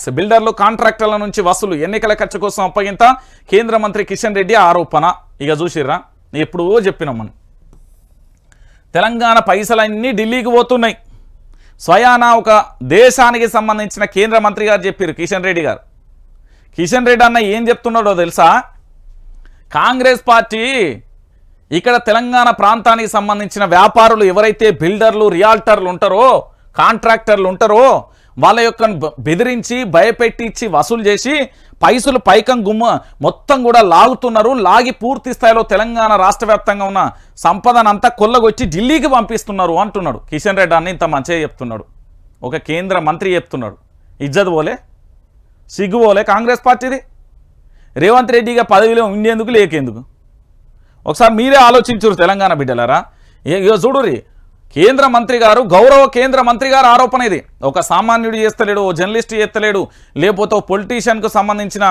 Tax బిల్డర్లు కాంట్రాక్టర్ల నుంచి వసూలు ఎన్నికల ఖర్చు కోసం అప్పగింత కేంద్ర మంత్రి కిషన్ రెడ్డి ఆరోపణ. ఇక చూసిర్రా? ఎప్పుడో చెప్పినాం మనం. తెలంగాణ పైసలన్నీ ఢిల్లీకి పోతున్నాయి. స్వయానా ఒక దేశానికి సంబంధించిన కేంద్ర మంత్రి గారు చెప్పారు కిషన్ రెడ్డి గారు. కిషన్ రెడ్డి అన్న ఏం చెప్తున్నాడో తెలుసా? కాంగ్రెస్ పార్టీ ఇక్కడ తెలంగాణ ప్రాంతానికి సంబంధించిన వ్యాపారులు ఎవరైతే బిల్డర్లు రియాల్టర్లు ఉంటారో కాంట్రాక్టర్లు ఉంటారో వాళ్ళ యొక్క బెదిరించి భయపెట్టించి వసూలు చేసి పైసలు పైకం గుమ్మ మొత్తం కూడా లాగుతున్నారు. లాగి పూర్తి స్థాయిలో తెలంగాణ రాష్ట్ర వ్యాప్తంగా ఉన్న సంపదనంతా కొల్లగొచ్చి ఢిల్లీకి పంపిస్తున్నారు అంటున్నాడు. కిషన్ రెడ్డి అన్ని ఇంత మంచిగా చెప్తున్నాడు. ఒక కేంద్ర మంత్రి చెప్తున్నాడు. ఇజ్జత్ పోలే? సిగ్గు పోలే కాంగ్రెస్ పార్టీది? రేవంత్ రెడ్డిగా పదవిలో ఉండేందుకు లేకేందుకు? ఒకసారి మీరే ఆలోచించరు తెలంగాణ బిడ్డలారా. ఏ- ఇగో చూడురి కేంద్ర మంత్రి గారు గౌరవ కేంద్ర మంత్రి గారు ఆరోపణ ఇది. ఒక సామాన్యుడు చేస్తలేడు ఓ జర్నలిస్ట్ చేస్తలేడు లేకపోతే ఓ పొలిటీషియన్కు సంబంధించిన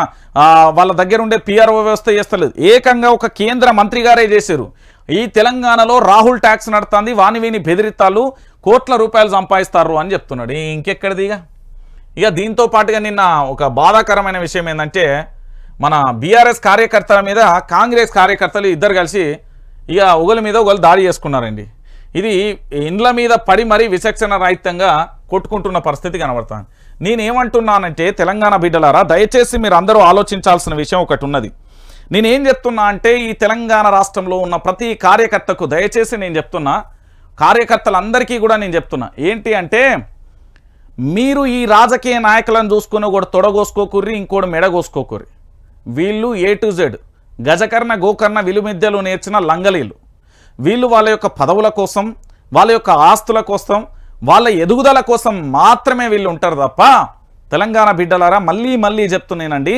వాళ్ళ దగ్గర ఉండే పిఆర్ఓ వ్యవస్థ చేస్తలేదు. ఏకంగా ఒక కేంద్ర మంత్రి గారే చేశారు. ఈ తెలంగాణలో రాహుల్ ట్యాక్స్ నడుతుంది వాని బెదిరితాలు కోట్ల రూపాయలు సంపాదిస్తారు అని చెప్తున్నాడు. ఇంకెక్కడిది ఇక? ఇక దీంతో పాటుగా నిన్న ఒక బాధాకరమైన విషయం ఏంటంటే మన బీఆర్ఎస్ కార్యకర్తల మీద కాంగ్రెస్ కార్యకర్తలు ఇద్దరు కలిసి ఇక ఒకరి మీద ఒకరు దాడి చేసుకున్నారండి. ఇది ఇండ్ల మీద పడి మరీ విచక్షణ రాహిత్యంగా కొట్టుకుంటున్న పరిస్థితి కనబడుతుంది. నేనేమంటున్నానంటే తెలంగాణ బిడ్డలారా దయచేసి మీరు అందరూ ఆలోచించాల్సిన విషయం ఒకటి ఉన్నది. నేనేం చెప్తున్నా అంటే ఈ తెలంగాణ రాష్ట్రంలో ఉన్న ప్రతి కార్యకర్తకు దయచేసి నేను చెప్తున్నా కార్యకర్తలందరికీ కూడా నేను చెప్తున్నా. ఏంటి అంటే మీరు ఈ రాజకీయ నాయకులను చూసుకుని ఒకటి తొడగోసుకోకుర్రి ఇంకోటి మెడగోసుకోకుర్రి. వీళ్ళు ఏ టు జెడ్ గజకర్ణ గోకర్ణ విలుమిద్యలు నేర్చిన లంగలీలు. వీళ్ళు వాళ్ళ యొక్క పదవుల కోసం వాళ్ళ యొక్క ఆస్తుల కోసం వాళ్ళ ఎదుగుదల కోసం మాత్రమే వీళ్ళు ఉంటారు తప్ప తెలంగాణ బిడ్డలారా మళ్ళీ మళ్ళీ చెప్తున్నానండి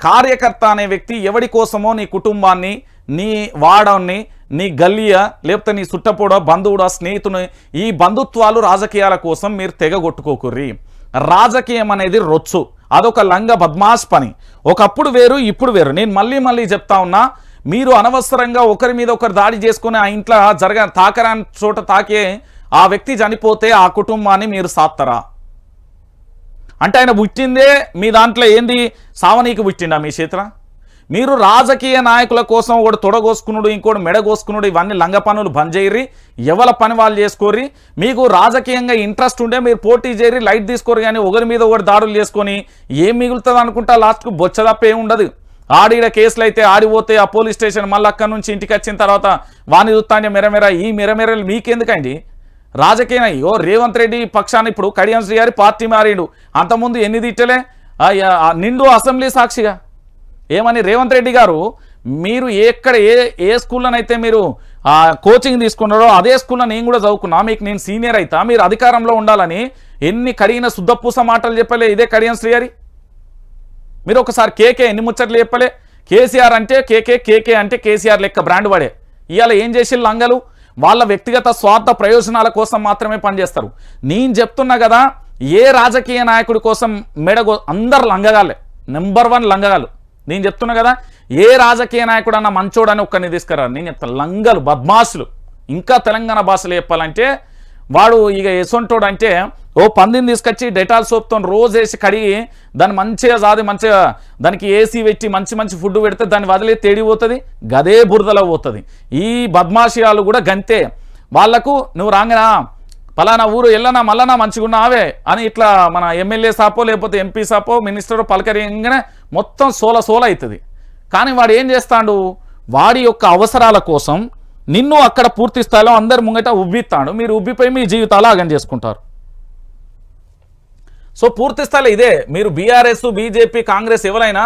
కార్యకర్త అనే వ్యక్తి ఎవడి కోసమో నీ కుటుంబాన్ని నీ వాడని నీ గల్లియ లేకపోతే నీ చుట్టపూడ బంధువుడా స్నేహితుని ఈ బంధుత్వాలు రాజకీయాల కోసం మీరు తెగగొట్టుకోకుర్రి. రాజకీయం అనేది రొచ్చు. అదొక లంగ బద్మాష్ పని. ఒకప్పుడు వేరు ఇప్పుడు వేరు. నేను మళ్ళీ మళ్ళీ చెప్తా ఉన్నా మీరు అనవసరంగా ఒకరి మీద ఒకరు దాడి చేసుకుని ఆ ఇంట్లో జరగ తాకరాని చోట తాకే ఆ వ్యక్తి చనిపోతే ఆ కుటుంబాన్ని మీరు సాత్తరా? అంటే ఆయన పుట్టిందే మీ దాంట్లో ఏంది? సావనీకి పుట్టిండా మీ చేతుల? మీరు రాజకీయ నాయకుల కోసం ఒకటి తొడగోసుకునుడు ఇంకోటి మెడగోసుకునుడు ఇవన్నీ లంగ పనులు బంద్ చేయరి ఎవల పని వాళ్ళు చేసుకోర్రి? మీకు రాజకీయంగా ఇంట్రెస్ట్ ఉంటే మీరు పోటీ చేయరి లైట్ తీసుకోరు కానీ ఒకరి మీద ఒకటి దాడులు చేసుకొని ఏం మిగులుతుంది అనుకుంటా లాస్ట్కు బొచ్చ తప్ప ఏం ఉండదు. ఆడిడ కేసులు అయితే ఆడిపోతే ఆ పోలీస్ స్టేషన్ మళ్ళీ అక్కడి నుంచి ఇంటికి వచ్చిన తర్వాత వాణి చూస్తాంటే మెరమెర ఈ మెరమెరలు మీకెందుకండి? రాజకీయ అయ్యో రేవంత్ రెడ్డి పక్షాన్ని ఇప్పుడు కడియం శ్రీ గారి పార్టీ మారిండు. అంతకుముందు ఎన్ని తిట్టలే? నిండు అసెంబ్లీ సాక్షిగా. ఏమని రేవంత్ రెడ్డి గారు? మీరు ఎక్కడ ఏ ఏ స్కూల్లోనైతే మీరు కోచింగ్ తీసుకున్నారో అదే స్కూల్లో నేను కూడా చదువుకున్నా. మీకు నేను సీనియర్ అవుతా మీరు అధికారంలో ఉండాలని ఎన్ని కడిగిన శుద్ధపూస మాటలు చెప్పలే ఇదే కడియం శ్రీ మీరు ఒకసారి కేకే ఎన్ని ముచ్చట్లు చెప్పలే? కేసీఆర్ అంటే కేకే కేకే అంటే కేసీఆర్ లెక్క బ్రాండ్ వాడే. ఇవాళ ఏం చేసి లంగలు? వాళ్ళ వ్యక్తిగత స్వార్థ ప్రయోజనాల కోసం మాత్రమే పనిచేస్తారు. నేను చెప్తున్నా కదా ఏ రాజకీయ నాయకుడి కోసం మెడగో అందరు లంగగాలే నెంబర్ వన్ లంగగాలు నేను చెప్తున్నా కదా ఏ రాజకీయ నాయకుడు అన్న మంచోడని ఒక్కరిని తీసుకురా. నేను చెప్తాను లంగలు బద్మాసులు. ఇంకా తెలంగాణ భాషలో చెప్పాలంటే వాడు ఇక ఎసొంటోడు అంటే ఓ పందిని తీసుకొచ్చి డెటాల్ సోప్తో రోజు వేసి కడిగి దాన్ని మంచిగా సాది మంచిగా దానికి ఏసీ పెట్టి మంచి మంచి ఫుడ్ పెడితే దాన్ని వదిలే తేడిపోతుంది గదే బురదలో పోతుంది. ఈ బద్మాషియాలు కూడా గంతే. వాళ్ళకు నువ్వు రాంగనా పలానా ఊరు ఎల్లనా మంచిగా మంచిగున్నావే అని ఇట్లా మన ఎమ్మెల్యే సాపో లేకపోతే ఎంపీ సాపో మినిస్టర్ పలకరింగానే మొత్తం సోల సోల అవుతుంది కానీ వాడు ఏం చేస్తాడు? వాడి యొక్క అవసరాల కోసం నిన్ను అక్కడ పూర్తి స్థాయిలో అందరి ముంగట ఉబ్బిస్తాడు. మీరు ఉబ్బిపోయి మీ జీవితాలు ఆగం చేసుకుంటారు. సో పూర్తి స్థాయిలో ఇదే. మీరు బీఆర్ఎస్ బీజేపీ కాంగ్రెస్ ఎవరైనా